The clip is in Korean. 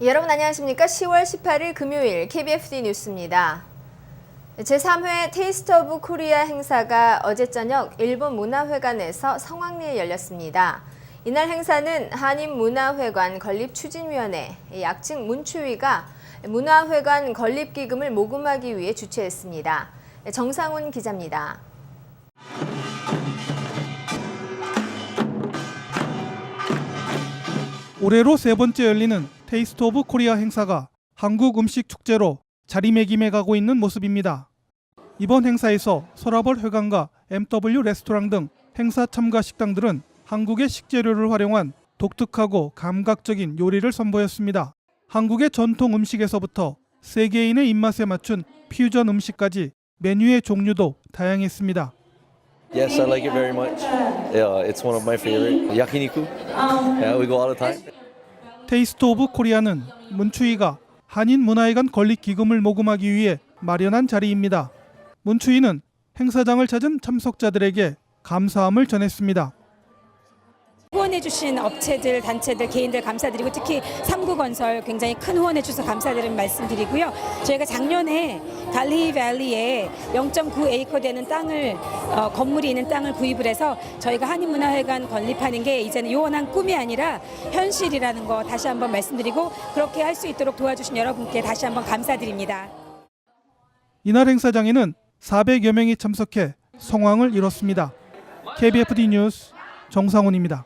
여러분 안녕하십니까? 10월 18일 금요일 KBFD 뉴스입니다. 제3회 테이스트 오브 코리아 행사가 어제 저녁 일본 문화회관에서 성황리에 열렸습니다. 이날 행사는 한인문화회관 건립추진위원회, 약칭 문추위가 문화회관 건립기금을 모금하기 위해 주최했습니다. 정상훈 기자입니다. 올해로 세 번째 열리는 테이스트 오브 코리아 행사가 한국 음식 축제로 자리매김해 가고 있는 모습입니다. 이번 행사에서 서라벌 회관과 MW 레스토랑 등 행사 참가 식당들은 한국의 식재료를 활용한 독특하고 감각적인 요리를 선보였습니다. 한국의 전통 음식에서부터 세계인의 입맛에 맞춘 퓨전 음식까지 메뉴의 종류도 다양했습니다. Yes, I like it very much. Yeah, it's one of my favorite. Yakiniku. Yeah, we go all the time. 테이스트 오브 코리아는 문추이가 한인 문화회관 건립 기금을 모금하기 위해 마련한 자리입니다. 문추이는 행사장을 찾은 참석자들에게 감사함을 전했습니다. 후원해주신 업체들, 단체들, 개인들 감사드리고 특히 삼구건설 굉장히 큰 후원해주셔서 감사드리는 말씀드리고요. 저희가 작년에 갈리 밸리에 0.9 에이커 되는 땅을 어, 건물이 있는 땅을 구입을 해서 저희가 한인문화회관 건립하는 게 이제는 요원한 꿈이 아니라 현실이라는 거 다시 한번 말씀드리고 그렇게 할 수 있도록 도와주신 여러분께 다시 한번 감사드립니다. 이날 행사장에는 400여 명이 참석해 성황을 이뤘습니다. KBFD 뉴스 정상훈입니다.